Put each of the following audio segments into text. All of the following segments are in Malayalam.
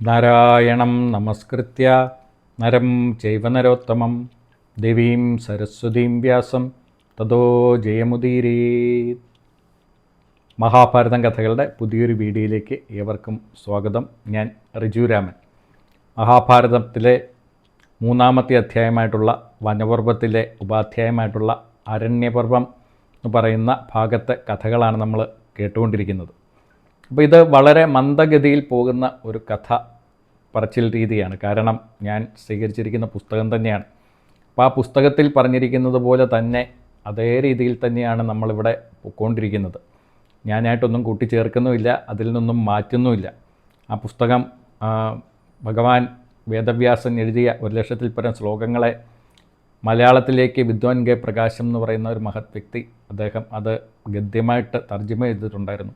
നാരായണം നമസ്കൃത്യ. നരം ചൈവനരോത്തമം ദേവീം സരസ്വതീം വ്യാസം. തതോ ജയമുദീരേ മഹാഭാരതം കഥകളുടെ പുതിയൊരു വീഡിയോയിലേക്ക് ഏവർക്കും സ്വാഗതം. ഞാൻ റിജുരാമൻ മഹാഭാരതത്തിലെ മൂന്നാമത്തെ അധ്യായമായിട്ടുള്ള വനപർവത്തിലെ ഉപാധ്യായമായിട്ടുള്ള അരണ്യപർവം എന്ന് പറയുന്ന ഭാഗത്തെ കഥകളാണ് നമ്മൾ കേട്ടുകൊണ്ടിരിക്കുന്നത്. അപ്പോൾ ഇത് വളരെ മന്ദഗതിയിൽ പോകുന്ന ഒരു കഥ പറച്ചിൽ രീതിയാണ്. കാരണം ഞാൻ സ്വീകരിച്ചിരിക്കുന്ന പുസ്തകം തന്നെയാണ്. അപ്പോൾ ആ പുസ്തകത്തിൽ പറഞ്ഞിരിക്കുന്നത് പോലെ തന്നെ അതേ രീതിയിൽ തന്നെയാണ് നമ്മളിവിടെ പൊയ്ക്കൊണ്ടിരിക്കുന്നത് ഞാനായിട്ടൊന്നും കൂട്ടിച്ചേർക്കുന്നുമില്ല അതിൽ നിന്നും മാറ്റുന്നുമില്ല. ആ പുസ്തകം ഭഗവാൻ വേദവ്യാസൻ എഴുതിയ ഒരു ലക്ഷത്തിൽ പരം ശ്ലോകങ്ങളെ മലയാളത്തിലേക്ക് വിദ്വാൻ കെ പ്രകാശം എന്ന് പറയുന്ന ഒരു മഹത് വ്യക്തി അദ്ദേഹം അത് ഗദ്യമായിട്ട് തർജമ ചെയ്തിട്ടുണ്ടായിരുന്നു.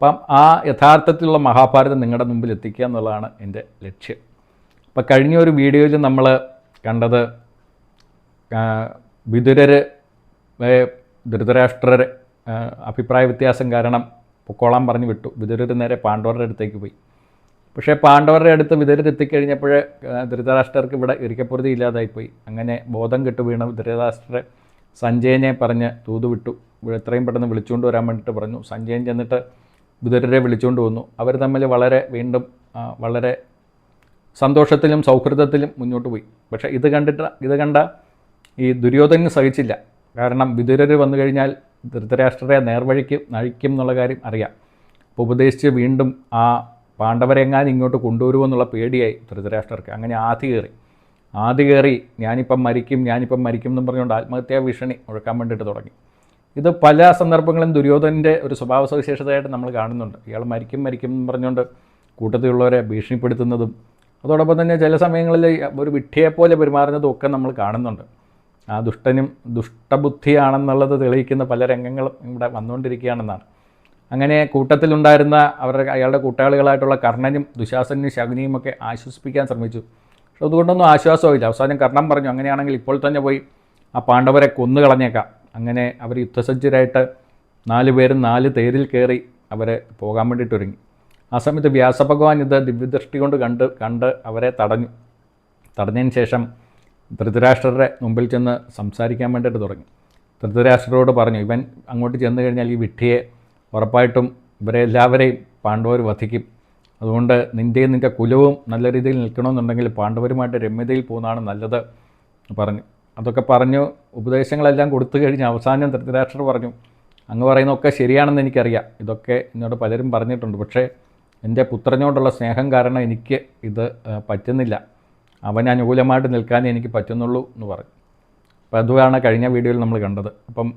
അപ്പം ആ യഥാർത്ഥത്തിലുള്ള മഹാഭാരതം നിങ്ങളുടെ മുമ്പിൽ എത്തിക്കുക എന്നുള്ളതാണ് എന്റെ ലക്ഷ്യം. അപ്പം കഴിഞ്ഞ ഒരു വീഡിയോയിൽ നമ്മൾ കണ്ടത് വിതുരര് ധൃതരാഷ്ട്രർ അഭിപ്രായ വ്യത്യാസം കാരണം പൊക്കോളാൻ പറഞ്ഞു വിട്ടു. വിതുരർ നേരെ പാണ്ഡവരുടെ അടുത്തേക്ക് പോയി. പക്ഷേ പാണ്ഡവരുടെ അടുത്ത് വിതുരർ എത്തിക്കഴിഞ്ഞപ്പോൾ ധൃതരാഷ്ട്രർക്ക് ഇവിടെ ഇരിക്കപ്പുറതി ഇല്ലാതായിപ്പോയി. അങ്ങനെ ബോധം കെട്ടു വീണ ധൃതരാഷ്ട്രർ സഞ്ജയനെ പറഞ്ഞ് തൂതുവിട്ടു. ഇവിടെ എത്രയും പെട്ടെന്ന് വിളിച്ചുകൊണ്ട് വരാൻ വേണ്ടിയിട്ട് പറഞ്ഞു. സഞ്ജയൻ ചെന്നിട്ട് വിതുരരെ വിളിച്ചുകൊണ്ട് വന്നു. അവർ തമ്മിൽ വളരെ വീണ്ടും വളരെ സന്തോഷത്തിലും സൗഹൃദത്തിലും മുന്നോട്ട് പോയി. പക്ഷേ ഇത് കണ്ടിട്ട് ഇത് കണ്ട ഈ ദുര്യോധനന് സഹിച്ചില്ല. കാരണം വിതുരർ വന്നു കഴിഞ്ഞാൽ ധൃതരാഷ്ട്രരെ നേർവഴിക്ക് നഴിക്കും എന്നുള്ള കാര്യം അറിയാം. അപ്പോൾ ഉപദേശിച്ച് വീണ്ടും ആ പാണ്ഡവരെങ്ങാനും ഇങ്ങോട്ട് കൊണ്ടുവരുമെന്നുള്ള പേടിയായി ധൃതരാഷ്ട്രർക്ക്. അങ്ങനെ ആദ്യ കയറി. ആദ്യ കയറി ഞാനിപ്പം മരിക്കും ഞാനിപ്പം മരിക്കും എന്നും പറഞ്ഞുകൊണ്ട് ആത്മഹത്യാ ഭീഷണി മുഴക്കാൻ വേണ്ടിയിട്ട് തുടങ്ങി. ഇത് പല സന്ദർഭങ്ങളും ദുര്യോധനന്റെ ഒരു സ്വഭാവ സവിശേഷതയായിട്ട് നമ്മൾ കാണുന്നുണ്ട്. ഇയാൾ മരിക്കും മരിക്കും എന്ന് പറഞ്ഞുകൊണ്ട് കൂട്ടത്തിലുള്ളവരെ ഭീഷണിപ്പെടുത്തുന്നതും അതോടൊപ്പം തന്നെ ചില സമയങ്ങളിൽ ഒരു വിട്ടിയെപ്പോലെ പെരുമാറുന്നതും ഒക്കെ നമ്മൾ കാണുന്നുണ്ട്. ആ ദുഷ്ടനും ദുഷ്ടബുദ്ധിയാണെന്നുള്ളത് തെളിയിക്കുന്ന പല രംഗങ്ങളും ഇവിടെ വന്നുകൊണ്ടിരിക്കുകയാണെന്നാണ്. അങ്ങനെ കൂട്ടത്തിലുണ്ടായിരുന്ന അവരുടെ അയാളുടെ കൂട്ടാളികളായിട്ടുള്ള കർണനും ദുശാസനും ശകുനിയും ഒക്കെ ആശ്വസിപ്പിക്കാൻ ശ്രമിച്ചു. പക്ഷെ അതുകൊണ്ടൊന്നും ആശ്വാസമില്ല അവസാനം കർണൻ പറഞ്ഞു അങ്ങനെയാണെങ്കിൽ ഇപ്പോൾ തന്നെ പോയി ആ പാണ്ഡവരെ കൊന്നു കളഞ്ഞേക്കാം അങ്ങനെ അവർ യുദ്ധസജ്ജരായിട്ട് നാല് പേരും നാല് തേരിൽ കയറി അവരെ പോകാൻ വേണ്ടിയിട്ട് ഒരുങ്ങി. ആ സമയത്ത് വ്യാസഭഗവാൻ ഇത് ദിവ്യദൃഷ്ടി കൊണ്ട് കണ്ട് കണ്ട് അവരെ തടഞ്ഞു. തടഞ്ഞതിന് ശേഷം ധൃതരാഷ്ട്രരുടെ മുമ്പിൽ ചെന്ന് സംസാരിക്കാൻ വേണ്ടിയിട്ട് തുടങ്ങി. ധൃതരാഷ്ട്രരോട് പറഞ്ഞു ഇവൻ അങ്ങോട്ട് ചെന്ന് കഴിഞ്ഞാൽ ഈ വിട്ടിയെ ഉറപ്പായിട്ടും ഇവരെ എല്ലാവരെയും പാണ്ഡവർ വധിക്കും. അതുകൊണ്ട് നിന്റെയും നിന്റെ കുലവും നല്ല രീതിയിൽ നിൽക്കണമെന്നുണ്ടെങ്കിൽ പാണ്ഡവരുമായിട്ട് രമ്യതയിൽ പോകുന്നതാണ് നല്ലത് പറഞ്ഞു. അതൊക്കെ പറഞ്ഞു ഉപദേശങ്ങളെല്ലാം കൊടുത്തു കഴിഞ്ഞ് അവസാനം ധൃതരാഷ്ട്രർ പറഞ്ഞു അങ്ങ് പറയുന്നതൊക്കെ ശരിയാണെന്ന് എനിക്കറിയാം. ഇതൊക്കെ എന്നോട് പലരും പറഞ്ഞിട്ടുണ്ട്. പക്ഷേ എന്റെ പുത്രനോടുള്ള സ്നേഹം കാരണം എനിക്ക് ഇത് പറ്റുന്നില്ല. അവൻ അനുകൂലമായിട്ട് നിൽക്കാനേ എനിക്ക് പറ്റുന്നുള്ളൂ എന്ന് പറഞ്ഞു. അപ്പോൾ അതുമാണ് കഴിഞ്ഞ വീഡിയോയിൽ നമ്മൾ കണ്ടത്. അപ്പം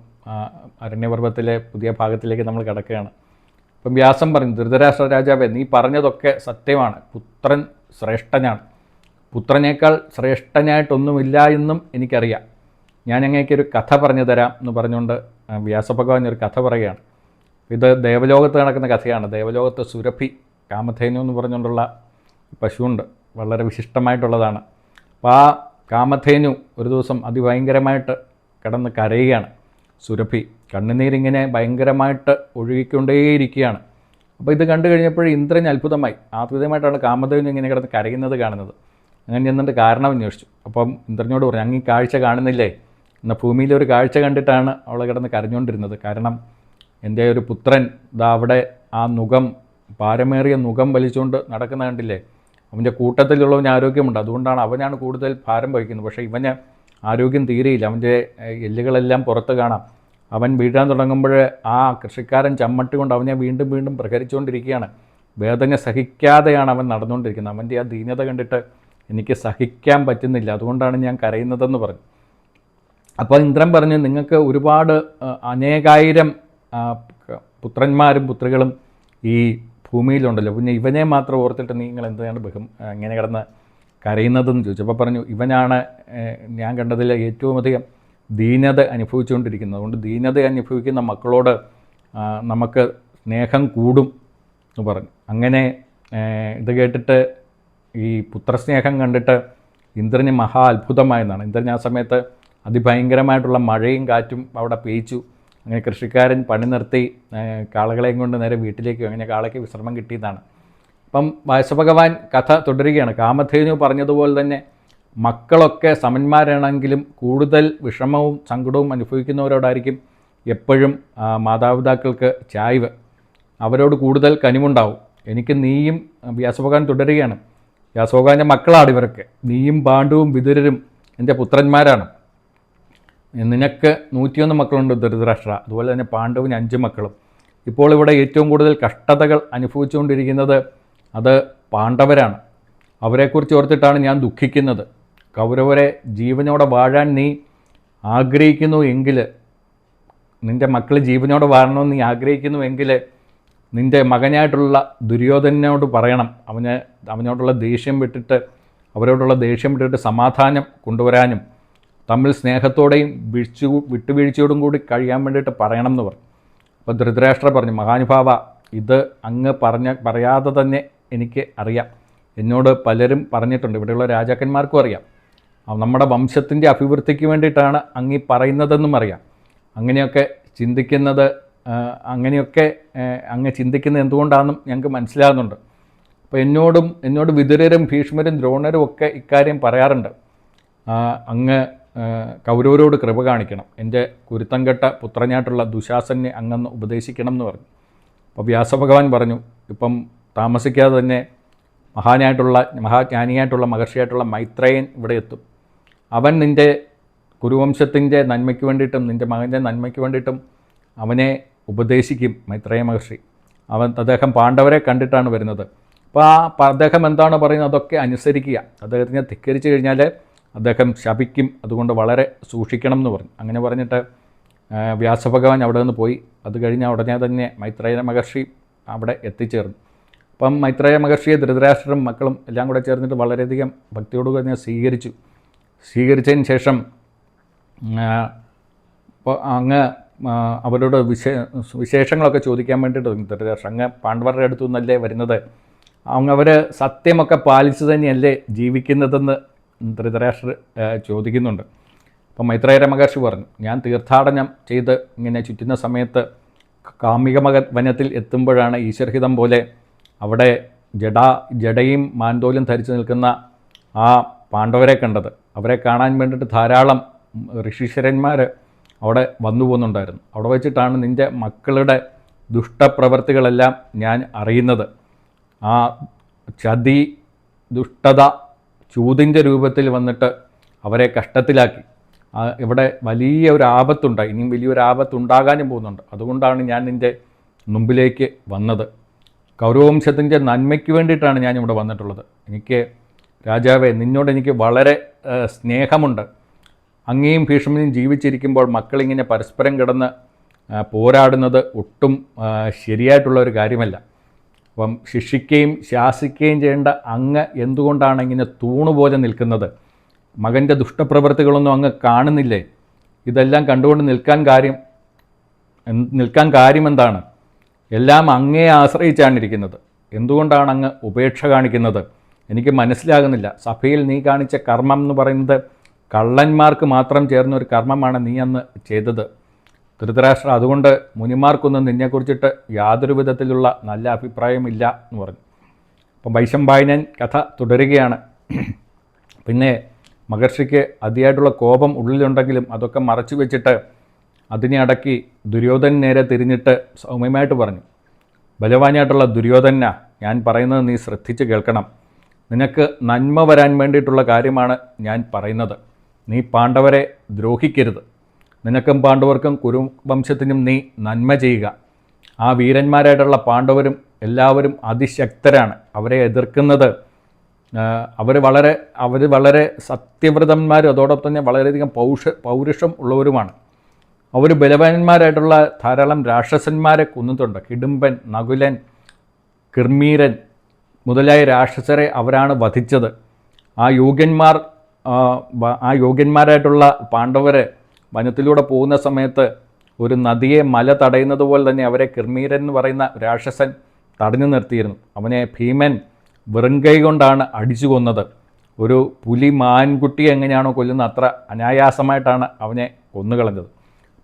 അരണ്യപർവത്തിലെ പുതിയ ഭാഗത്തിലേക്ക് നമ്മൾ കിടക്കുകയാണ്. അപ്പം വ്യാസം പറഞ്ഞു ധൃതരാഷ്ട്ര രാജാവേ നീ പറഞ്ഞതൊക്കെ സത്യമാണ്. പുത്രൻ ശ്രേഷ്ഠനാണ്. പുത്രനേക്കാൾ ശ്രേഷ്ഠനായിട്ടൊന്നുമില്ല എന്നും എനിക്കറിയാം. ഞാൻ അങ്ങേക്കൊരു കഥ പറഞ്ഞു തരാം എന്ന് പറഞ്ഞുകൊണ്ട് വ്യാസഭഗവാൻ ഒരു കഥ പറയുകയാണ്. ഇത് ദേവലോകത്ത് നടക്കുന്ന കഥയാണ്. ദേവലോകത്ത് സുരഭി കാമധേനു എന്ന് പറഞ്ഞുകൊണ്ടുള്ള പശുവുണ്ട്. വളരെ വിശിഷ്ടമായിട്ടുള്ളതാണ്. അപ്പോൾ ആ കാമധേനു ഒരു ദിവസം അതിഭയങ്കരമായിട്ട് കിടന്ന് കരയുകയാണ്. സുരഭി കണ്ണുനീരിങ്ങനെ ഭയങ്കരമായിട്ട് ഒഴുകിക്കൊണ്ടേയിരിക്കുകയാണ്. അപ്പോൾ ഇത് കണ്ടു കഴിഞ്ഞപ്പോൾ ഇന്ദ്രൻ അത്ഭുതമായി. ആത്മീയമായിട്ടാണ് കാമധേനു ഇങ്ങനെ കിടന്ന് കരയുന്നത് കാണുന്നത്. അങ്ങനെ ചെന്നിട്ട് കാരണം അന്വേഷിച്ചു. അപ്പം ഇന്ദ്രനോട് പറഞ്ഞു അങ്ങ് ഈ കാഴ്ച കാണുന്നില്ലേ? എന്നാൽ ഭൂമിയിൽ ഒരു കാഴ്ച കണ്ടിട്ടാണ് അവൾ കിടന്ന് കരഞ്ഞുകൊണ്ടിരുന്നത്. കാരണം എന്റെ ഒരു പുത്രൻ ഇതാ അവിടെ ആ നുഖം ഭാരമേറിയ നുഖം വലിച്ചുകൊണ്ട് നടക്കുന്ന കണ്ടില്ലേ? അവന്റെ കൂട്ടത്തിലുള്ളവന് ആരോഗ്യമുണ്ട്. അതുകൊണ്ടാണ് അവനാണ് കൂടുതൽ ഭാരം വഹിക്കുന്നത്. പക്ഷേ ഇവന് ആരോഗ്യം തീരെയില്ല. അവന്റെ എല്ലുകളെല്ലാം പുറത്ത് കാണാം. അവൻ വീഴാൻ തുടങ്ങുമ്പോൾ ആ കൃഷിക്കാരൻ ചമ്മട്ടുകൊണ്ട് അവനെ വീണ്ടും വീണ്ടും പ്രഹരിച്ചുകൊണ്ടിരിക്കുകയാണ്. വേദന സഹിക്കാതെയാണ് അവൻ നടന്നുകൊണ്ടിരിക്കുന്നത്. അവന്റെ ആ ദീനത കണ്ടിട്ട് എനിക്ക് സഹിക്കാൻ പറ്റുന്നില്ല. അതുകൊണ്ടാണ് ഞാൻ കരയുന്നതെന്ന് പറഞ്ഞു. അപ്പോൾ ഇന്ദ്രൻ പറഞ്ഞു നിങ്ങൾക്ക് ഒരുപാട് അനേകായിരം പുത്രന്മാരും പുത്രികളും ഈ ഭൂമിയിലുണ്ടല്ലോ. പിന്നെ ഇവനെ മാത്രം ഓർത്തിട്ട് നിങ്ങൾ എന്തിനാണ് ബഹും ഇങ്ങനെ കിടന്ന് കരയുന്നതെന്ന് ചോദിച്ചപ്പോൾ പറഞ്ഞു ഇവനാണ് ഞാൻ കണ്ടതിൽ ഏറ്റവും അധികം ദീനത അനുഭവിച്ചുകൊണ്ടിരിക്കുന്നത്. അതുകൊണ്ട് ദീനത അനുഭവിക്കുന്ന മക്കളോട് നമുക്ക് സ്നേഹം കൂടും എന്ന് പറഞ്ഞു. അങ്ങനെ ഇത് കേട്ടിട്ട് ഈ പുത്രസ്നേഹം കണ്ടിട്ട് ഇന്ദ്രന് മഹാ അത്ഭുതമായെന്നാണ്. ഇന്ദ്രൻ ആ സമയത്ത് അതിഭയങ്കരമായിട്ടുള്ള മഴയും കാറ്റും അവിടെ പെയ്ച്ചു അങ്ങനെ കൃഷിക്കാരൻ പണി നിർത്തി കാളകളെയും കൊണ്ട് നേരെ വീട്ടിലേക്ക്. അങ്ങനെ കാളയ്ക്ക് വിശ്രമം കിട്ടിയതാണ്. അപ്പം വ്യാസഭഗവാൻ കഥ തുടരുകയാണ്. കാമധേനു പറഞ്ഞതുപോലെ തന്നെ മക്കളൊക്കെ സമന്മാരാണെങ്കിലും കൂടുതൽ വിഷമവും സങ്കടവും അനുഭവിക്കുന്നവരോടായിരിക്കും എപ്പോഴും മാതാപിതാക്കൾക്ക് ചായ്വ്. അവരോട് കൂടുതൽ കനിവുണ്ടാവും. എനിക്ക് നീയും വ്യാസഭഗവാൻ തുടരുകയാണ്. വ്യാസഭഗവാന്റെ മക്കളാണ് ഇവരൊക്കെ. നീയും പാണ്ഡുവും വിതുരരും എന്റെ പുത്രന്മാരാണ്. നിനക്ക് നൂറ്റിയൊന്ന് മക്കളുണ്ട് ധൃതരാഷ്ട്ര അതുപോലെ തന്നെ പാണ്ഡവിന് അഞ്ച് മക്കളും. ഇപ്പോൾ ഇവിടെ ഏറ്റവും കൂടുതൽ കഷ്ടതകൾ അനുഭവിച്ചുകൊണ്ടിരിക്കുന്നത് അത് പാണ്ഡവരാണ്. അവരെക്കുറിച്ച് ഓർത്തിട്ടാണ് ഞാൻ ദുഃഖിക്കുന്നത്. കൗരവരെ ജീവനോടെ വാഴാൻ നീ ആഗ്രഹിക്കുന്നു എങ്കിൽ നിന്റെ മക്കൾ ജീവനോടെ വാഴണമെന്ന് നീ ആഗ്രഹിക്കുന്നു എങ്കിൽ നിന്റെ മകനായിട്ടുള്ള ദുര്യോധനോട് പറയണം. അവന് അവനോടുള്ള ദേഷ്യം വിട്ടിട്ട് അവരോടുള്ള ദേഷ്യം വിട്ടിട്ട് സമാധാനം കൊണ്ടുവരാനും തമ്മിൽ സ്നേഹത്തോടെയും വീഴ്ച വിട്ടുവീഴ്ചയോടും കൂടി കഴിയാൻ വേണ്ടിയിട്ട് പറയണം എന്ന് പറഞ്ഞു. അപ്പോൾ ധൃതരാഷ്ട്ര പറഞ്ഞു മഹാനുഭാവ ഇത് അങ്ങ് പറഞ്ഞ പറയാതെ തന്നെ എനിക്ക് അറിയാം. എന്നോട് പലരും പറഞ്ഞിട്ടുണ്ട്. ഇവിടെയുള്ള രാജാക്കന്മാർക്കും അറിയാം. നമ്മുടെ വംശത്തിന്റെ അഭിവൃദ്ധിക്ക് വേണ്ടിയിട്ടാണ് അങ്ങ് പറയുന്നതെന്നും അറിയാം. അങ്ങനെയൊക്കെ ചിന്തിക്കുന്നത് അങ്ങനെയൊക്കെ അങ്ങ് ചിന്തിക്കുന്നത് എന്തുകൊണ്ടാണെന്നും ഞങ്ങൾക്ക് മനസ്സിലാകുന്നുണ്ട്. അപ്പോൾ എന്നോടും എന്നോട് വിതുരരും ഭീഷ്മരും ദ്രോണരും ഒക്കെ ഇക്കാര്യം പറയാറുണ്ട്. അങ്ങ് കൗരവരോട് കൃപ കാണിക്കണം. എന്റെ കുരുത്തംകെട്ട പുത്രനായിട്ടുള്ള ദുശാസനെ അങ്ങന്ന് ഉപദേശിക്കണം എന്ന് പറഞ്ഞു. അപ്പോൾ വ്യാസഭഗവാൻ പറഞ്ഞു ഇപ്പം താമസിക്കാതെ തന്നെ മഹാനായിട്ടുള്ള മഹാജ്ഞാനിയായിട്ടുള്ള മഹർഷിയായിട്ടുള്ള മൈത്രേയൻ ഇവിടെ എത്തും. അവൻ നിന്റെ കുരുവംശത്തിന്റെ നന്മയ്ക്ക് വേണ്ടിയിട്ടും നിന്റെ മകന്റെ നന്മയ്ക്ക് വേണ്ടിയിട്ടും അവനെ ഉപദേശിക്കും മൈത്രേയ മഹർഷി. അവൻ അദ്ദേഹം പാണ്ഡവരെ കണ്ടിട്ടാണ് വരുന്നത്. അപ്പോൾ ആ അദ്ദേഹം എന്താണ് പറയുന്നത്? അതൊക്കെ അനുസരിക്കുക. അദ്ദേഹത്തിനെ ധിക്കരിച്ചു കഴിഞ്ഞാൽ അദ്ദേഹം ശപിക്കും. അതുകൊണ്ട് വളരെ സൂക്ഷിക്കണം എന്ന് പറഞ്ഞു. അങ്ങനെ പറഞ്ഞിട്ട് വ്യാസഭഗവാൻ അവിടെ നിന്ന് പോയി. അത് കഴിഞ്ഞ ഉടനെ തന്നെ മൈത്രേയ മഹർഷി അവിടെ എത്തിച്ചേർന്നു. അപ്പം മൈത്രേയ മഹർഷിയെ ധൃതരാഷ്ട്രം മക്കളും എല്ലാം കൂടെ ചേർന്നിട്ട് വളരെയധികം ഭക്തിയോട് തന്നെ സ്വീകരിച്ചു. സ്വീകരിച്ചതിന് ശേഷം അപ്പോൾ അങ്ങ് അവരോട് വിശേ വിശേഷങ്ങളൊക്കെ ചോദിക്കാൻ വേണ്ടിയിട്ട് ധൃതരാഷ്ട്രം അങ്ങ് പാണ്ഡവരുടെ അടുത്തു നിന്നല്ലേ വരുന്നത്. അങ്ങ് അവർ സത്യമൊക്കെ പാലിച്ച് തന്നെയല്ലേ ജീവിക്കുന്നതെന്ന് ധൃതരാഷ്ട്ര ചോദിക്കുന്നുണ്ട്. അപ്പം മൈത്രേയ മഹർഷി പറഞ്ഞു ഞാൻ തീർത്ഥാടനം ചെയ്ത് ഇങ്ങനെ ചുറ്റുന്ന സമയത്ത് കാമിക മക വനത്തിൽ എത്തുമ്പോഴാണ് ഈശ്വരഹിതം പോലെ അവിടെ ജഡാ ജഡയും മാൻതോലും ധരിച്ചു നിൽക്കുന്ന ആ പാണ്ഡവരെ കണ്ടത്. അവരെ കാണാൻ വേണ്ടിയിട്ട് ധാരാളം ഋഷീശ്വരന്മാർ അവിടെ വന്നു പോകുന്നുണ്ടായിരുന്നു. അവിടെ വെച്ചിട്ടാണ് നിന്റെ മക്കളുടെ ദുഷ്ടപ്രവൃത്തികളെല്ലാം ഞാൻ അറിയുന്നത്. ആ ചതി ദുഷ്ടത ചൂതിന്റെ രൂപത്തിൽ വന്നിട്ട് അവരെ കഷ്ടത്തിലാക്കി. ഇവിടെ വലിയ ഒരു ആപത്തുണ്ട്. ഇനിയും വലിയൊരു ആപത്തുണ്ടാകാനും പോകുന്നുണ്ട്. അതുകൊണ്ടാണ് ഞാൻ നിന്റെ മുമ്പിലേക്ക് വന്നത്. കൗരവംശത്തിന്റെ നന്മയ്ക്ക് വേണ്ടിയിട്ടാണ് ഞാൻ ഇവിടെ വന്നിട്ടുള്ളത്. എനിക്ക് രാജാവേ നിന്നോട് എനിക്ക് വളരെ സ്നേഹമുണ്ട്. അങ്ങയും ഭീഷ്മനും ജീവിച്ചിരിക്കുമ്പോൾ മക്കളിങ്ങനെ പരസ്പരം കിടന്ന് പോരാടുന്നത് ഒട്ടും ശരിയായിട്ടുള്ള ഒരു കാര്യമല്ല. അപ്പം ശിക്ഷിക്കുകയും ശാസിക്കുകയും ചെയ്യേണ്ട അങ്ങ് എന്തുകൊണ്ടാണ് ഇങ്ങനെ തൂണുപോലെ നിൽക്കുന്നത്? മകന്റെ ദുഷ്ടപ്രവൃത്തികളൊന്നും അങ്ങ് കാണുന്നില്ലേ? ഇതെല്ലാം കണ്ടുകൊണ്ട് നിൽക്കാൻ കാര്യം നിൽക്കാൻ കാര്യമെന്താണ്? എല്ലാം അങ്ങേ ആശ്രയിച്ചാണ് ഇരിക്കുന്നത് എന്തുകൊണ്ടാണ് അങ്ങ് ഉപേക്ഷ കാണിക്കുന്നത്? എനിക്ക് മനസ്സിലാകുന്നില്ല. സഭയിൽ നീ കാണിച്ച കർമ്മം എന്ന് പറയുന്നത് കള്ളന്മാർക്ക് മാത്രം ചേർന്ന ഒരു കർമ്മമാണ് നീ അന്ന് ചെയ്തത്. ധൃതരാഷ്ട്ര അതുകൊണ്ട് മുനിമാർക്കൊന്നും നിന്നെക്കുറിച്ചിട്ട് യാതൊരു വിധത്തിലുള്ള നല്ല അഭിപ്രായമില്ല എന്ന് പറഞ്ഞു. അപ്പം വൈശംപായനൻ കഥ തുടരുകയാണ്. പിന്നെ മഹർഷിക്ക് അതിയായിട്ടുള്ള കോപം ഉള്ളിലുണ്ടെങ്കിലും അതൊക്കെ മറച്ചു വെച്ചിട്ട് അതിനെ അടക്കി ദുര്യോധന നേരെ തിരിഞ്ഞിട്ട് സൗമ്യമായിട്ട് പറഞ്ഞു ബലവാനായിട്ടുള്ള ദുര്യോധന ഞാൻ പറയുന്നത് നീ ശ്രദ്ധിച്ച് കേൾക്കണം. നിനക്ക് നന്മ വരാൻ വേണ്ടിയിട്ടുള്ള കാര്യമാണ് ഞാൻ പറയുന്നത്. നീ പാണ്ഡവരെ ദ്രോഹിക്കരുത്. നിനക്കും പാണ്ഡവർക്കും കുരുവംശത്തിനും നീ നന്മ ചെയ്യുക. ആ വീരന്മാരായിട്ടുള്ള പാണ്ഡവരും എല്ലാവരും അതിശക്തരാണ്. അവരെ എതിർക്കുന്നത് അവർ വളരെ അവർ വളരെ സത്യവ്രതന്മാരും അതോടൊപ്പം തന്നെ വളരെയധികം പൗഷ പൗരുഷം ഉള്ളവരുമാണ്. അവർ ബലവാന്മാരായിട്ടുള്ള ധാരാളം രാക്ഷസന്മാരെ കൊന്നിട്ടുണ്ട്. കിടുമ്പൻ നകുലൻ കിർമീരൻ മുതലായ രാക്ഷസരെ അവരാണ് വധിച്ചത്. ആ യോഗ്യന്മാർ ആ, യോഗ്യന്മാരായിട്ടുള്ള പാണ്ഡവരെ വനത്തിലൂടെ പോകുന്ന സമയത്ത് ഒരു നദിയെ മല തടയുന്നത് പോലെ തന്നെ അവരെ കിർമീരൻ എന്ന് പറയുന്ന രാക്ഷസൻ തടഞ്ഞു നിർത്തിയിരുന്നു. അവനെ ഭീമൻ വെറുങ്കൈ കൊണ്ടാണ് അടിച്ചു കൊന്നത്. ഒരു പുലി മാൻകുട്ടി എങ്ങനെയാണോ കൊല്ലുന്നത് അത്ര അനായാസമായിട്ടാണ് അവനെ കൊന്നുകളഞ്ഞത്.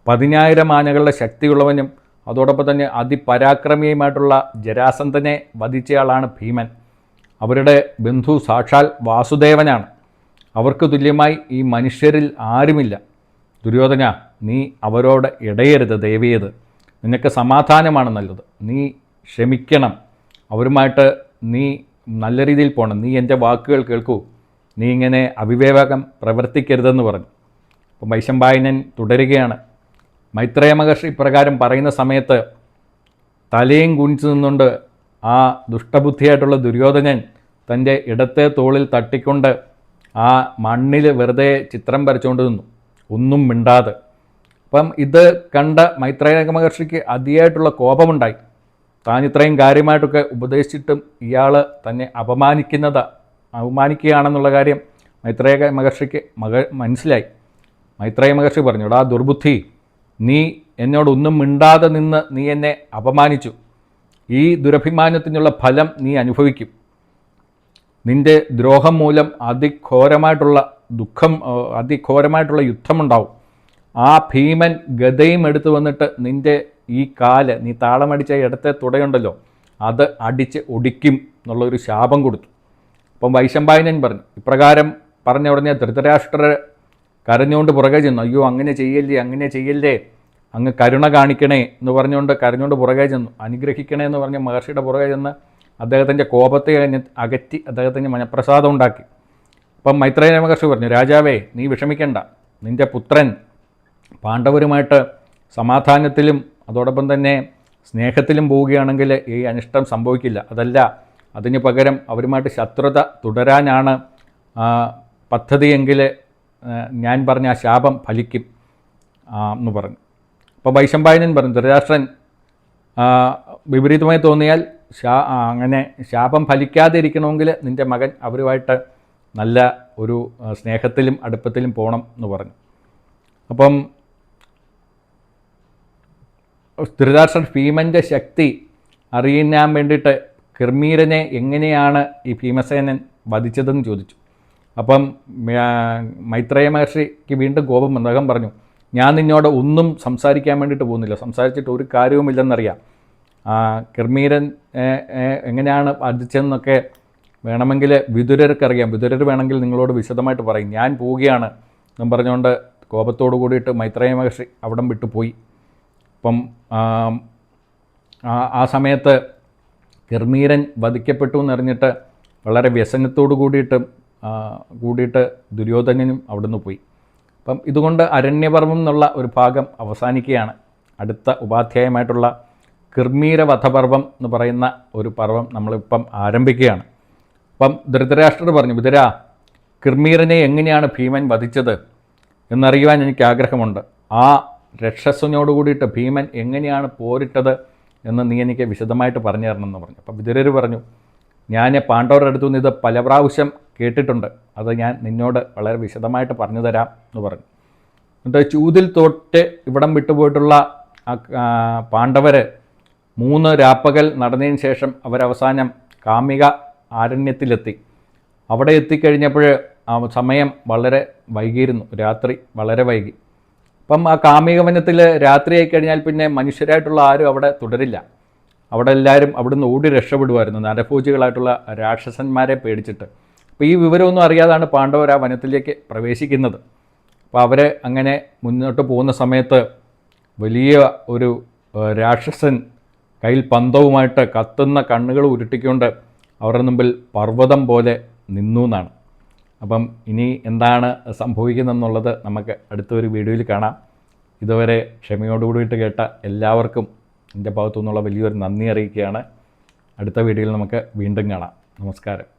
പതിനായിരം ആനകളുടെ ശക്തിയുള്ളവനും അതോടൊപ്പം തന്നെ അതിപരാക്രമിയുമായിട്ടുള്ള ജരാസന്ധനെ വധിച്ചയാളാണ് ഭീമൻ. അവരുടെ ബന്ധു സാക്ഷാൽ വാസുദേവനാണ്. അവർക്ക് തുല്യമായി ഈ മനുഷ്യരിൽ ആരുമില്ല. ദുര്യോധന നീ അവരോട് ഇടയരുത് ദയവേത്. നിനക്ക് സമാധാനമാണ് നല്ലത്. നീ ക്ഷമിക്കണം. അവരുമായിട്ട് നീ നല്ല രീതിയിൽ പോകണം നീ എന്റെ വാക്കുകൾ കേൾക്കൂ. നീ ഇങ്ങനെ അവിവേകം പ്രവർത്തിക്കരുതെന്ന് പറഞ്ഞു. അപ്പം വൈശമ്പായനൻ തുടരുകയാണ്. മൈത്രേയ മഹർഷി ഇപ്രകാരം പറയുന്ന സമയത്ത് തലയും കുനിച്ചു നിന്നുകൊണ്ട് ആ ദുഷ്ടബുദ്ധിയായിട്ടുള്ള ദുര്യോധനൻ തന്റെ ഇടത്തെ തോളിൽ തട്ടിക്കൊണ്ട് ആ മണ്ണിൽ വെറുതെ ചിത്രം വരച്ചുകൊണ്ട് നിന്നു. ഒന്നും മിണ്ടാതെ. അപ്പം ഇത് കണ്ട മൈത്രേയ മഹർഷിക്ക് അതിയായിട്ടുള്ള കോപമുണ്ടായി. താൻ ഇത്രയും കാര്യമായിട്ടൊക്കെ ഉപദേശിച്ചിട്ടും ഇയാൾ തന്നെ അപമാനിക്കുന്നത് അപമാനിക്കുകയാണെന്നുള്ള കാര്യം മൈത്രേയ മഹർഷിക്ക് മക മനസ്സിലായി. മൈത്രേയ മഹർഷി പറഞ്ഞു ആ ദുർബുദ്ധി നീ എന്നോട് ഒന്നും മിണ്ടാതെ നിന്ന് നീ എന്നെ അപമാനിച്ചു. ഈ ദുരഭിമാനത്തിനുള്ള ഫലം നീ അനുഭവിക്കും. നിന്റെ ദ്രോഹം മൂലം അതിഘോരമായിട്ടുള്ള ദുഃഖം അതിഘോരമായിട്ടുള്ള യുദ്ധമുണ്ടാവും. ആ ഭീമൻ ഗതയും എടുത്തു വന്നിട്ട് നിന്റെ ഈ കാൽ നീ താളമടിച്ച ഇടത്തെ തുടയുണ്ടല്ലോ അത് അടിച്ച് ഒടിക്കും എന്നുള്ളൊരു ശാപം കൊടുത്തു. അപ്പം വൈശമ്പായനൻ പറഞ്ഞു ഇപ്രകാരം പറഞ്ഞ ഉടനെ ധൃതരാഷ്ട്ര കരഞ്ഞുകൊണ്ട് പുറകെ ചെന്നു. അയ്യോ അങ്ങനെ ചെയ്യല്ലേ അങ്ങനെ ചെയ്യല്ലേ അങ്ങ് കരുണ കാണിക്കണേ എന്ന് പറഞ്ഞുകൊണ്ട് കരഞ്ഞുകൊണ്ട് പുറകെ ചെന്നു. അനുഗ്രഹിക്കണേ എന്ന് പറഞ്ഞ് മഹർഷിയുടെ പുറകെ ചെന്ന് അദ്ദേഹത്തിന്റെ കോപത്തെ അകറ്റി അദ്ദേഹത്തിന് മനപ്രസാദം ഉണ്ടാക്കി. അപ്പം മൈത്രേയ മഹർഷി പറഞ്ഞു രാജാവേ നീ വിഷമിക്കണ്ട. നിന്റെ പുത്രൻ പാണ്ഡവരുമായിട്ട് സമാധാനത്തിലും അതോടൊപ്പം തന്നെ സ്നേഹത്തിലും പോവുകയാണെങ്കിൽ ഈ അനിഷ്ടം സംഭവിക്കില്ല. അതല്ല അതിന് പകരം അവരുമായിട്ട് ശത്രുത തുടരാനാണ് പദ്ധതിയെങ്കിൽ ഞാൻ പറഞ്ഞ ആ ശാപം ഫലിക്കും. എന്ന് പറഞ്ഞു. അപ്പോൾ വൈശമ്പായനൻ പറഞ്ഞു ധൃതരാഷ്ട്രൻ വിപരീതമായി തോന്നിയാൽ ശാ അങ്ങനെ ശാപം ഫലിക്കാതെ ഇരിക്കണമെങ്കിൽ നിന്റെ മകൻ അവരുമായിട്ട് നല്ല ഒരു സ്നേഹത്തിലും അടുപ്പത്തിലും പോകണം എന്ന് പറഞ്ഞു. അപ്പം ധൃതരാഷ്ട്രൻ ഭീമന്റെ ശക്തി അറിയാൻ വേണ്ടിയിട്ട് കിർമീരനെ എങ്ങനെയാണ് ഈ ഭീമസേനൻ വധിച്ചതെന്ന് ചോദിച്ചു. അപ്പം മൈത്രേയ മഹർഷിക്ക് വീണ്ടും കോപം അദ്ദേഹം പറഞ്ഞു ഞാൻ നിന്നോട് ഒന്നും സംസാരിക്കാൻ വേണ്ടിയിട്ട് പോകുന്നില്ല. സംസാരിച്ചിട്ട് ഒരു കാര്യവുമില്ലെന്നറിയാം. കിർമീരൻ എങ്ങനെയാണ് വധിച്ചതെന്നൊക്കെ വേണമെങ്കിൽ വിതുരർക്കറിയാം വിതുരർ വേണമെങ്കിൽ നിങ്ങളോട് വിശദമായിട്ട് പറയും. ഞാൻ പോവുകയാണ് എന്നും പറഞ്ഞുകൊണ്ട് കോപത്തോടു കൂടിയിട്ട് മൈത്രേയ മഹർഷി അവിടം വിട്ടു പോയി. അപ്പം ആ സമയത്ത് കിർമീരൻ വധിക്കപ്പെട്ടു എന്നറിഞ്ഞിട്ട് വളരെ വ്യസനത്തോടു കൂടിയിട്ട് കൂടിയിട്ട് ദുര്യോധനനും അവിടുന്ന് പോയി. അപ്പം ഇതുകൊണ്ട് അരണ്യപർവം എന്നുള്ള ഒരു ഭാഗം അവസാനിക്കുകയാണ്. അടുത്ത ഉപാധ്യായമായിട്ടുള്ള കിർമീര വധപർവം എന്ന് പറയുന്ന ഒരു പർവം നമ്മളിപ്പം ആരംഭിക്കുകയാണ്. അപ്പം ധൃതരാഷ്ട്രർ പറഞ്ഞു വിതര കിർമീരനെ എങ്ങനെയാണ് ഭീമൻ വധിച്ചത് എന്നറിയുവാൻ എനിക്ക് ആഗ്രഹമുണ്ട് ആ രക്ഷസ്സിനോട് കൂടിയിട്ട് ഭീമൻ എങ്ങനെയാണ് പോരിട്ടത് എന്ന് നീ എനിക്ക് വിശദമായിട്ട് പറഞ്ഞു തരണം എന്ന് പറഞ്ഞു. അപ്പം വിതുരർ പറഞ്ഞു ഞാൻ പാണ്ഡവരുടെ അടുത്തു നിന്ന് ഇത് പല പ്രാവശ്യം കേട്ടിട്ടുണ്ട്. അത് ഞാൻ നിന്നോട് വളരെ വിശദമായിട്ട് പറഞ്ഞു തരാം എന്ന് പറഞ്ഞു. എന്നിട്ട് ചൂതിൽ തൊട്ട് ഇവിടം വിട്ടുപോയിട്ടുള്ള പാണ്ഡവര് മൂന്ന് രാപ്പകൽ നടന്നതിന് ശേഷം അവരവസാനം കാമിക ആരണ്യത്തിലെത്തി. അവിടെ എത്തിക്കഴിഞ്ഞപ്പോൾ സമയം വളരെ വൈകിയിരുന്നു. രാത്രി വളരെ വൈകി. അപ്പം ആ കാമികവനത്തിൽ രാത്രിയായി കഴിഞ്ഞാൽ പിന്നെ മനുഷ്യരായിട്ടുള്ള ആരും അവിടെ തുടരില്ല. അവിടെ എല്ലാവരും അവിടുന്ന് ഓടി രക്ഷപ്പെടുമായിരുന്നു നരഭൂജികളായിട്ടുള്ള രാക്ഷസന്മാരെ പേടിച്ചിട്ട്. അപ്പോൾ ഈ വിവരമൊന്നും അറിയാതാണ് പാണ്ഡവർ ആ വനത്തിലേക്ക് പ്രവേശിക്കുന്നത്. അപ്പോൾ അവരെ അങ്ങനെ മുന്നോട്ട് പോകുന്ന സമയത്ത് വലിയ ഒരു രാക്ഷസൻ കയ്യിൽ പന്തവുമായിട്ട് കത്തുന്ന കണ്ണുകൾ ഉരുട്ടിക്കൊണ്ട് അവരുടെ മുമ്പിൽ പർവതം പോലെ നിന്നു എന്നാണ്. അപ്പം ഇനി എന്താണ് സംഭവിക്കുന്നതെന്നുള്ളത് നമുക്ക് അടുത്തൊരു വീഡിയോയിൽ കാണാം. ഇതുവരെ ക്ഷമയോടുകൂടിയിട്ട് കേട്ട എല്ലാവർക്കും എന്റെ ഭാഗത്തു നിന്നുള്ള വലിയൊരു നന്ദി അറിയിക്കുകയാണ്. അടുത്ത വീഡിയോയിൽ നമുക്ക് വീണ്ടും കാണാം. നമസ്കാരം.